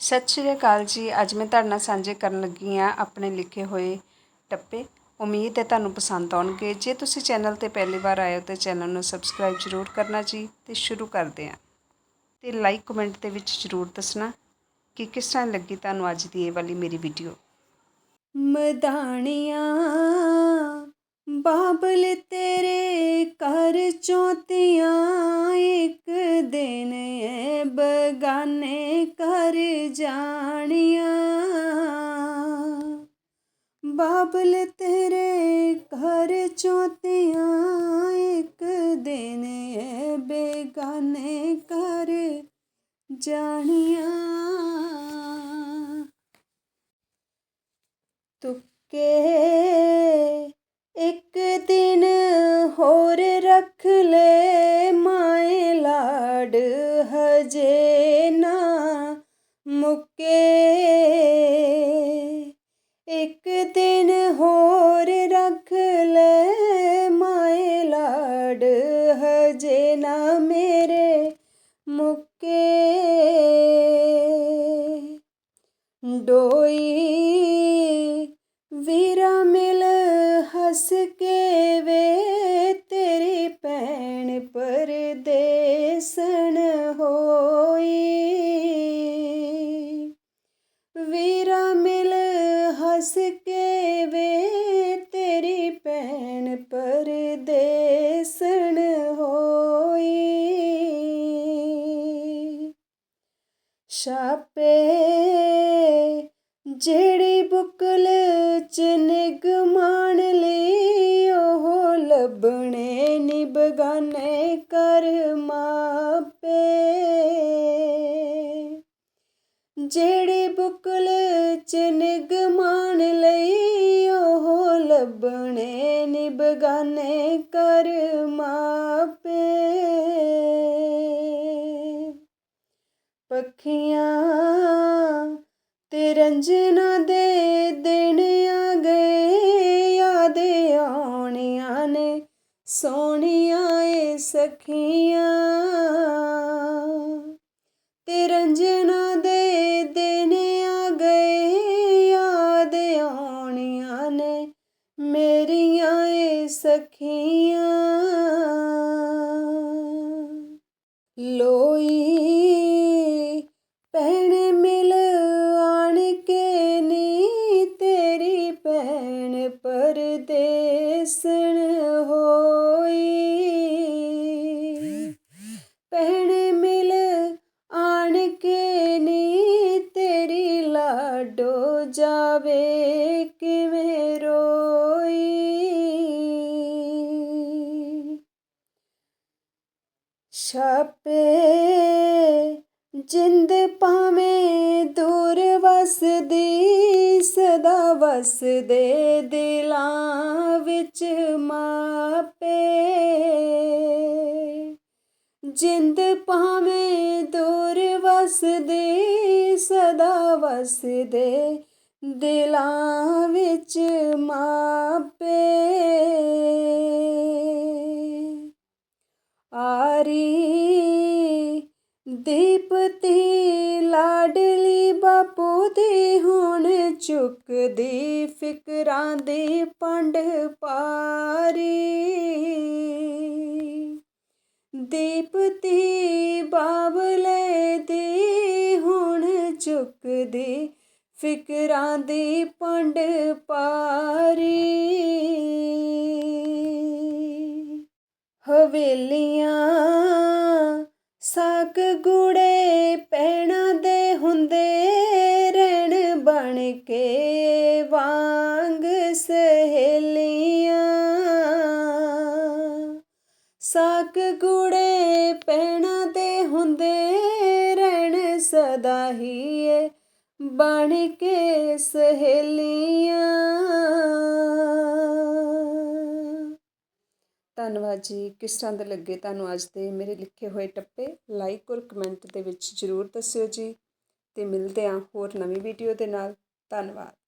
ਸਤਿ ਸ਼੍ਰੀ ਅਕਾਲ ਜੀ। ਅੱਜ ਮੈਂ ਤੁਹਾਡੇ ਨਾਲ ਸਾਂਝੇ ਕਰਨ ਲੱਗੀ ਹਾਂ ਆਪਣੇ ਲਿਖੇ ਹੋਏ ਟੱਪੇ। ਉਮੀਦ ਹੈ ਤੁਹਾਨੂੰ ਪਸੰਦ ਆਉਣਗੇ। ਜੇ ਤੁਸੀਂ ਚੈਨਲ ਤੇ ਪਹਿਲੀ ਵਾਰ ਆਏ ਹੋ ਤਾਂ ਚੈਨਲ ਨੂੰ ਸਬਸਕ੍ਰਾਈਬ ਜ਼ਰੂਰ ਕਰਨਾ ਜੀ ਤੇ ਸ਼ੁਰੂ ਕਰਦੇ ਹਾਂ। ਤੇ ਲਾਈਕ, ਕਮੈਂਟ ਦੇ ਵਿੱਚ ਜ਼ਰੂਰ ਦੱਸਣਾ ਕਿ ਕਿਸ ਤਰ੍ਹਾਂ ਲੱਗੀ ਤੁਹਾਨੂੰ ਅੱਜ ਦੀ ਇਹ ਵਾਲੀ ਮੇਰੀ ਵੀਡੀਓ। ਮਦਾਣੀਆਂ, ਬਾਬਲ ਤੇਰੇ ਘਰ ਚੌਥੀਆਂ ਇੱਕ ਦਿਨ ਬਾਬਲ ਤੇਰੇ ਘਰ ਚੌਥੀਆਂ ਇੱਕ ਦਿਨ ਐ ਬੇਗਾਨੇ ਕਰ ਜਾਣੀਆਂ। ਤੁਕੇ ਇੱਕ ਦਿਨ ਹੋਰ ਰੱਖ ਲੈ ਮਾਏ ਲਾਡ, ਹਜੇ ਨਾ ਮੁੱਕੇ। ਇੱਕ ਦਿਨ ਮੁੱਕੇ ਡੋਈ ਵੀਰਾ ਮਿਲ ਹੱਸ ਕੇ ਵੇ ਤੇਰੀ ਭੈਣ ਪਰਦੇਸਣ ਹੋਈ। ਵੀਰਾ ਮਿਲ ਹੱਸ ਕੇ ਛਾਪੇ, ਜਿਹੜੀ ਬੁਕਲ ਚ ਨਿਗਮਾਨ ਲਈ ਉਹ ਲੱਭਣੇ ਨੀ ਬਗਾਨੇ ਕਰ ਮਾਪੇ। ਜਿਹੜੀ ਬੁਕਲ ਚ ਨਿਗਮਾਨ ਲਈ ਉਹ ਲੱਭਣੇ ਨੀ ਬਗਾਨੇ ਕਰ ਮਾਪੇ। ਪੱਖੀਆਂ ਤੇ ਰੰਜਨਾ ਦੇ ਦਿਨ ਆ ਗਏ, ਯਾਦ ਆਉਣੀਆਂ ਨੇ ਸੋਹਣੀਆਂ ਏ ਸਖੀਆਂ। ਤੇ ਰੰਜਨਾ ਦੇ ਦਿਨ ਆ ਗਏ, ਯਾਦ ਆਉਣੀਆਂ ਨੇ ਮੇਰੀਆਂ ਏ ਸਖੀਆਂ। ਲੋਈ ਭੈਣ ਮਿਲ ਆਣ ਕੇ ਨੀ ਤੇਰੀ ਭੈਣ ਪਰਦੇਸਣ ਹੋਈ। ਭੈਣ ਮਿਲ ਆਣ ਕੇ ਨੀ ਤੇਰੀ ਲਾਡੋ ਜਾਵੇ ਕਿਵੇਂ ਰੋਈ। ਛਾਪੇ ਜਿੰਦ ਭਾਵੇਂ ਦੂਰ ਵਸਦੀ, ਸਦਾ ਵਸਦੇ ਦਿਲਾਂ ਵਿੱਚ ਮਾਪੇ। ਜਿੰਦ ਭਾਵੇਂ ਦੂਰ ਵਸਦੀ, ਸਦਾ ਵਸਦੇ ਦਿਲਾਂ ਵਿੱਚ ਮਾਪੇ। ਆਰੀ ਦੀਪਤੀ ਚੁੱਕਦੀ ਫਿਕਰਾਂ ਦੀ ਪੰਡ ਪਾਰੀ। ਦੀਪਤੀ ਬਾਬਲੇ ਦੀ ਹੁਣ ਚੁੱਕਦੀ ਫਿਕਰਾਂ ਦੀ ਪੰਡ ਪਾਰੀ। ਹਵੇਲੀਆਂ ਸਾਕ ਗੁੜੇ ਪੈਣਾ ਕੇ ਵਾਂਗ ਸਹੇਲੀਆਂ। ਸਾਕ ਗੁੜੇ ਪੈਣਾ ਦੇ ਹੁੰਦੇ ਰਹਿਣ ਸਦਾ ਹੀ ਏ, ਬਣ ਕੇ ਸਹੇਲੀਆਂ। ਧੰਨਵਾਦ ਜੀ, ਕਿਸ ਤਰ੍ਹਾਂ ਦੇ ਲੱਗੇ ਤੁਹਾਨੂੰ ਅੱਜ ਦੇ ਮੇਰੇ ਲਿਖੇ ਹੋਏ ਟੱਪੇ? ਲਾਈਕ ਔਰ ਕਮੈਂਟ ਦੇ ਵਿੱਚ ਜ਼ਰੂਰ ਦੱਸਿਓ ਜੀ। ਤੇ ਮਿਲਦੇ ਹਾਂ ਹੋਰ ਨਵੀਂ ਵੀਡੀਓ ਦੇ ਨਾਲ। ਧੰਨਵਾਦ।